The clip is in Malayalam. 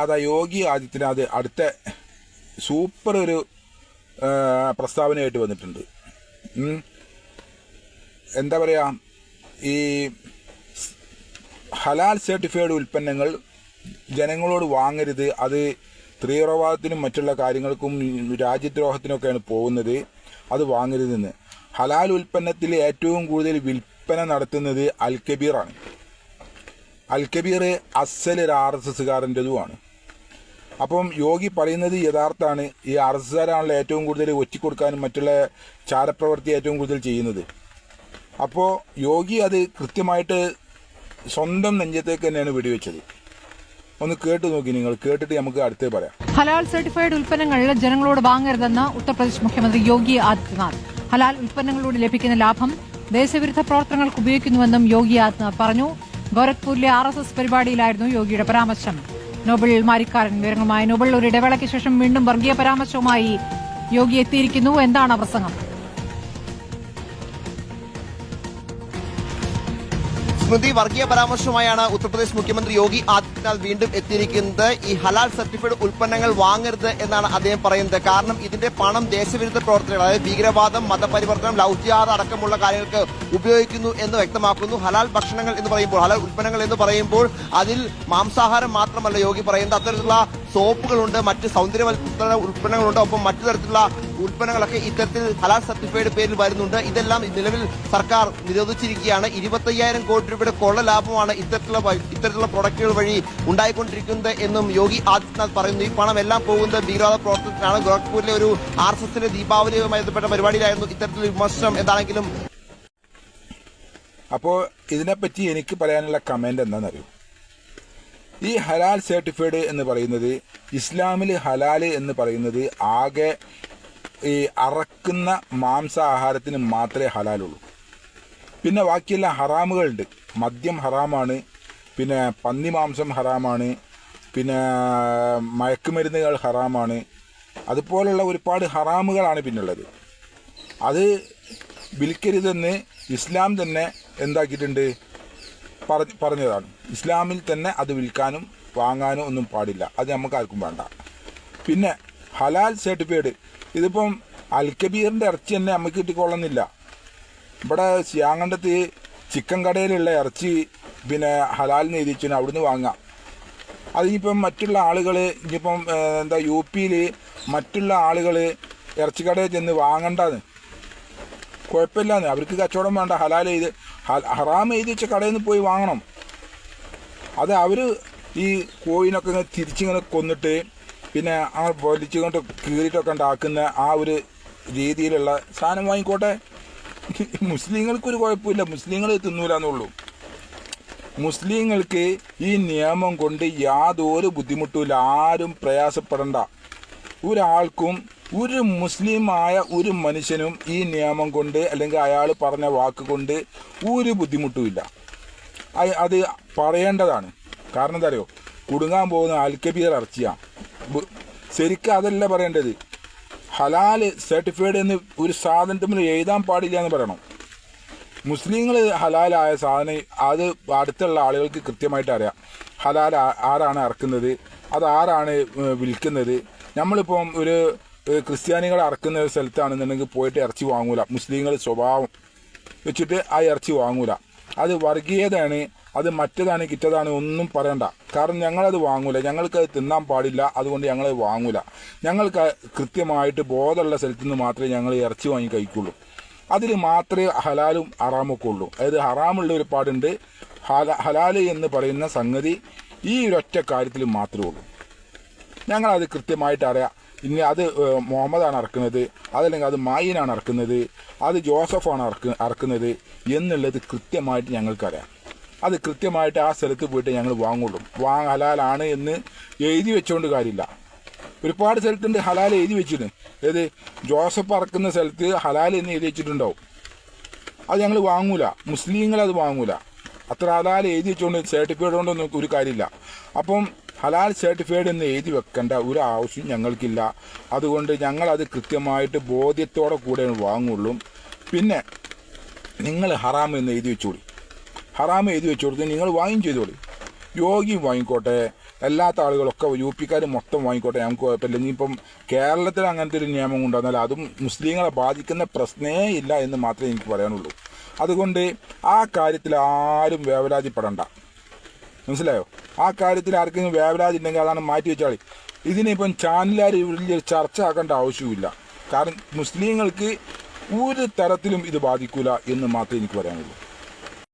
അതാ യോഗി ആദിത്യനാഥ് അടുത്ത സൂപ്പർ ഒരു പ്രസ്താവനയായിട്ട് വന്നിട്ടുണ്ട്. എന്താ പറയുക ഈ ഹലാൽ സർട്ടിഫൈഡ് ഉൽപ്പന്നങ്ങൾ ജനങ്ങളോട് വാങ്ങരുത് അത് തീവ്രവാദത്തിനും മറ്റുള്ള കാര്യങ്ങൾക്കും രാജ്യദ്രോഹത്തിനൊക്കെയാണ് പോകുന്നത് അത് വാങ്ങരുതെന്ന്. ഹലാൽ ഉൽപ്പന്നത്തിൽ ഏറ്റവും കൂടുതൽ വിൽപ്പന നടത്തുന്നത് അൽ കബീറാണ് അൽ കബീർ അസൽ ഒരു ആർ എസ് എസ്സുകാരന്റെതുമാണ്. അപ്പം യോഗി പറയുന്നത് യഥാർത്ഥമാണ് ഈ ആർ എസ് എസ്സുകാരാണല്ലോ ഏറ്റവും കൂടുതൽ ഒറ്റിക്കൊടുക്കാനും മറ്റുള്ള ചാരപ്രവർത്തി ഏറ്റവും കൂടുതൽ ചെയ്യുന്നത്. അപ്പോൾ യോഗി അത് കൃത്യമായിട്ട് സ്വന്തം നെഞ്ചത്തേക്ക് തന്നെയാണ് വെടിവെച്ചത്. ഒന്ന് കേട്ട് നോക്കി നിങ്ങൾ കേട്ടിട്ട് നമുക്ക് അടുത്തേ പറയാം. ഹലാൽ സർട്ടിഫൈഡ് ഉൽപ്പന്നങ്ങൾ ജനങ്ങളോട് വാങ്ങരുതെന്ന് ഉത്തർപ്രദേശ് മുഖ്യമന്ത്രി യോഗി ആദിത്യനാഥ്. ഹലാൽ ഉൽപ്പന്നങ്ങളിലൂടെ ലഭിക്കുന്ന ലാഭം ദേശവിരുദ്ധ പ്രവർത്തനങ്ങൾക്ക് ഉപയോഗിക്കുന്നുവെന്നും യോഗി ആദിത്യനാഥ് പറഞ്ഞു. ഗോരഖ്പൂരിലെ ആർ എസ് എസ് പരിപാടിയിലായിരുന്നു യോഗിയുടെ പരാമർശം. നോബൽ മാരിക്കാരൻ വിവരങ്ങളുമായി നോബൽ ഒരു ഇടവേളയ്ക്ക് ശേഷം വീണ്ടും വർഗീയ പരാമർശവുമായി യോഗി എത്തിയിരിക്കുന്നു. എന്താണ് പ്രസംഗം? സ്മൃതി വർഗീയ പരാമർശവുമായാണ് ഉത്തർപ്രദേശ് മുഖ്യമന്ത്രി യോഗി ആദിത്യനാഥ് വീണ്ടും എത്തിയിരിക്കുന്നത്. ഈ ഹലാൽ സർട്ടിഫൈഡ് ഉൽപ്പന്നങ്ങൾ വാങ്ങരുത് എന്നാണ് അദ്ദേഹം പറയുന്നത്. കാരണം ഇതിന്റെ പണം ദേശവിരുദ്ധ പ്രവർത്തനങ്ങൾ അതായത് ഭീകരവാദം മതപരിവർത്തനം ലൗജ്യാത അടക്കമുള്ള കാര്യങ്ങൾക്ക് ഉപയോഗിക്കുന്നു എന്ന് വ്യക്തമാക്കുന്നു. ഹലാൽ ഭക്ഷണങ്ങൾ എന്ന് പറയുമ്പോൾ ഹലാൽ ഉൽപ്പന്നങ്ങൾ എന്ന് പറയുമ്പോൾ അതിൽ മാംസാഹാരം മാത്രമല്ല യോഗി പറയുന്നത്. അത്തരത്തിലുള്ള സോപ്പുകളുണ്ട് മറ്റ് സൗന്ദര്യവൽക്കരണ ഉൽപ്പന്നങ്ങളുണ്ട്. ഒപ്പം മറ്റു തരത്തിലുള്ള ഉൽപ്പന്നങ്ങളൊക്കെ ഇത്തരത്തിൽ ഹലാൽ സർട്ടിഫൈഡ് പേരിൽ വരുന്നുണ്ട്. ഇതെല്ലാം നിലവിൽ സർക്കാർ നിരോധിച്ചിരിക്കുകയാണ്. ഇരുപത്തയ്യായിരം കോടി രൂപയുടെ കൊള്ള ലാഭമാണ് ഇത്തരത്തിലുള്ള ഇത്തരത്തിലുള്ള പ്രൊഡക്റ്റുകൾ വഴി ഉണ്ടായിക്കൊണ്ടിരിക്കുന്നത് എന്നും യോഗി ആദിത്യനാഥ് പറയുന്നു. ഈ പണം എല്ലാം പോകുന്നത് ഭീകരവാദ പ്രവർത്തനത്തിനാണ്. ഗോരഖ്പൂരിലെ ഒരു ആർ എസ് എസിന്റെ ദീപാവലിയുമായി ബന്ധപ്പെട്ട പരിപാടിയിലായിരുന്നു ഇത്തരത്തിലുള്ള വിമർശനം. എന്താണെങ്കിലും അപ്പോൾ ഇതിനെപ്പറ്റി എനിക്ക് പറയാനുള്ള കമന്റ് എന്താണെന്നറിയോ? ഈ ഹലാൽ സർട്ടിഫൈഡ് എന്ന് പറയുന്നത് ഇസ്ലാമിൽ ഹലാൽ എന്ന് പറയുന്നത് ആകെ ഈ അറക്കുന്ന മാംസാഹാരത്തിന് മാത്രമേ ഹലാലുള്ളൂ. പിന്നെ ബാക്കിയെല്ലാം ഹറാമുകളുണ്ട്. മദ്യം ഹറാമാണ്. പിന്നെ പന്നി മാംസം ഹറാമാണ്. പിന്നെ മയക്കുമരുന്നുകൾ ഹറാമാണ്. അതുപോലുള്ള ഒരുപാട് ഹറാമുകളാണ് പിന്നുള്ളത്. അത് വിൽക്കരുതെന്ന് ഇസ്ലാം തന്നെ എന്താക്കിയിട്ടുണ്ട്? പറഞ്ഞതാണ്. ഇസ്ലാമിൽ തന്നെ അത് വിൽക്കാനും വാങ്ങാനും ഒന്നും പാടില്ല. അത് നമുക്ക് ആർക്കും വേണ്ട. പിന്നെ ഹലാൽ സർട്ടിഫൈഡ് ഇതിപ്പം അൽക്കബീറിന്റെ ഇറച്ചി തന്നെ നമുക്ക് കിട്ടിക്കൊള്ളുന്നില്ല ഇവിടെ സിയാങ്കണ്ടത്ത് ചിക്കൻ കടയിലുള്ള ഇറച്ചി പിന്നെ ഹലാലിന് എഴുതിച്ചു അവിടുന്ന് വാങ്ങാം. അതിനിപ്പം മറ്റുള്ള ആളുകൾ ഇനിയിപ്പം എന്താ യു പിയിൽ മറ്റുള്ള ആളുകൾ ഇറച്ചിക്കടയിൽ ചെന്ന് വാങ്ങണ്ടെന്ന്. കുഴപ്പമില്ലാന്ന്. അവർക്ക് കച്ചവടം വേണ്ട. ഹലാൽ ചെയ്ത് ഹറാം എഴുതി വെച്ച കടയിൽ നിന്ന് പോയി വാങ്ങണം. അത് അവർ ഈ കോയിനൊക്കെ ഇങ്ങനെ തിരിച്ചിങ്ങനെ കൊന്നിട്ട് പിന്നെ ആ വലിച്ചു കൊണ്ട് കീറിയിട്ടൊക്കെ ഉണ്ടാക്കുന്ന ആ ഒരു രീതിയിലുള്ള സാധനം വാങ്ങിക്കോട്ടെ. മുസ്ലിങ്ങൾക്കൊരു കുഴപ്പമില്ല. മുസ്ലിങ്ങൾ തിന്നൂല എന്നുള്ളൂ മുസ്ലിങ്ങൾക്ക് ഈ നിയമം കൊണ്ട് യാതൊരു ബുദ്ധിമുട്ടുമില്ല. ആരും പ്രയാസപ്പെടണ്ട. ഒരാൾക്കും ഒരു മുസ്ലിമായ ഒരു മനുഷ്യനും ഈ നിയമം കൊണ്ട് അല്ലെങ്കിൽ അയാൾ പറഞ്ഞ വാക്ക് കൊണ്ട് ഒരു ബുദ്ധിമുട്ടുമില്ല അത് പറയേണ്ടതാണ്. കാരണം എന്താ അറിയോ? കുടുങ്ങാൻ പോകുന്ന അൽക്കബീർ ഇറച്ചിയാണ് ബ്- ശരിക്കും അതല്ല പറയേണ്ടത്. ഹലാൽ സർട്ടിഫൈഡ് എന്ന് ഒരു സാധനത്തിൽ എഴുതാൻ പാടില്ല എന്ന് പറയണം. മുസ്ലിങ്ങൾ ഹലാലായ സാധനം അത് അടുത്തുള്ള ആളുകൾക്ക് കൃത്യമായിട്ട് അറിയാം. ഹലാൽ ആരാണ് ഇറക്കുന്നത് അത് ആരാണ് വിൽക്കുന്നത്? നമ്മളിപ്പം ഒരു ക്രിസ്ത്യാനികൾ ഇറക്കുന്ന ഒരു സ്ഥലത്താണെന്നുണ്ടെങ്കിൽ പോയിട്ട് ഇറച്ചി വാങ്ങൂല. മുസ്ലിങ്ങൾ സ്വഭാവം വെച്ചിട്ട് ആ ഇറച്ചി വാങ്ങൂല. അത് വർഗീയതയാണ് അത് മറ്റതാണ് കിറ്റതാണ് ഒന്നും പറയണ്ട. കാരണം ഞങ്ങളത് വാങ്ങൂല. ഞങ്ങൾക്ക് അത് തിന്നാൻ പാടില്ല അതുകൊണ്ട് ഞങ്ങളത് വാങ്ങൂല. ഞങ്ങൾക്ക് കൃത്യമായിട്ട് ബോധമുള്ള സ്ഥലത്തു നിന്ന് മാത്രമേ ഞങ്ങൾ ഇറച്ചി വാങ്ങി കഴിക്കുള്ളൂ. അതിൽ മാത്രമേ ഹലാലും ഹറാമൊക്കെ ഉള്ളൂ. അതായത് ഹറാമുള്ള ഒരു പാടുണ്ട് ഹല ഹലാൽ എന്ന് പറയുന്ന സംഗതി ഈ ഒരൊറ്റ കാര്യത്തിൽ മാത്രമേ ഉള്ളൂ. ഞങ്ങളത് കൃത്യമായിട്ട് അറിയാം. ഇനി അത് മുഹമ്മദാണ് ഇറക്കുന്നത് അതല്ലെങ്കിൽ അത് മായിനാണ് ഇറക്കുന്നത് അത് ജോസഫാണ് ഇറക്ക് ഇറക്കുന്നത് എന്നുള്ളത് കൃത്യമായിട്ട് ഞങ്ങൾക്കറിയാം. അത് കൃത്യമായിട്ട് ആ സ്ഥലത്ത് പോയിട്ട് ഞങ്ങൾ വാങ്ങുള്ളൂ. വാ ഹലാലാണ് എന്ന് എഴുതി വെച്ചുകൊണ്ട് കാര്യമില്ല. ഒരുപാട് സ്ഥലത്തുണ്ട് ഹലാൽ എഴുതി വെച്ചിട്ടുണ്ട് ഏത് ജോസഫ് ഇറക്കുന്ന സ്ഥലത്ത് ഹലാൽ എന്ന് എഴുതി വെച്ചിട്ടുണ്ടാവും. അത് ഞങ്ങൾ വാങ്ങൂല. മുസ്ലിങ്ങൾ അത് വാങ്ങൂല. അത്ര ഹലാൽ എഴുതി വെച്ചുകൊണ്ട് സർട്ടിഫിക്കറ്റ് കൊണ്ടൊന്നും ഒരു കാര്യമില്ല. അപ്പം ഹലാൽ സർട്ടിഫൈഡ് എന്ന് എഴുതി വെക്കേണ്ട ഒരു ആവശ്യം ഞങ്ങൾക്കില്ല. അതുകൊണ്ട് ഞങ്ങളത് കൃത്യമായിട്ട് ബോധ്യത്തോടെ കൂടെ വാങ്ങുള്ളൂ. പിന്നെ നിങ്ങൾ ഹറാം എന്ന് എഴുതി വെച്ചോളി. ഹറാം എഴുതി വെച്ചു കൊടുത്ത് നിങ്ങൾ വാങ്ങും ചെയ്തോളി. യോഗി വാങ്ങിക്കോട്ടെ. അല്ലാത്ത ആളുകളൊക്കെ യു പിക്കാർ മൊത്തം വാങ്ങിക്കോട്ടെ. നമുക്ക് കുഴപ്പമില്ല. ഇനിയിപ്പം കേരളത്തിൽ അങ്ങനത്തെ ഒരു നിയമം കൊണ്ടുവന്നാൽ അതും മുസ്ലിങ്ങളെ ബാധിക്കുന്ന പ്രശ്നേ ഇല്ല എന്ന് മാത്രമേ എനിക്ക് പറയാനുള്ളൂ. അതുകൊണ്ട് ആ കാര്യത്തിൽ ആരും വേവലാതിപ്പെടണ്ട. മനസ്സിലായോ? ആ കാര്യത്തിൽ ആർക്കെങ്കിലും ഉണ്ടെങ്കിൽ അതാണ് മാറ്റി വെച്ചാളി ഇതിനിപ്പം ചാനലുകാർ വലിയൊരു ചർച്ച ആക്കേണ്ട ആവശ്യമില്ല കാരണം മുസ്ലിങ്ങൾക്ക് ഒരു തരത്തിലും ഇത് ബാധിക്കില്ല എന്ന് മാത്രമേ എനിക്ക് പറയാനുള്ളൂ.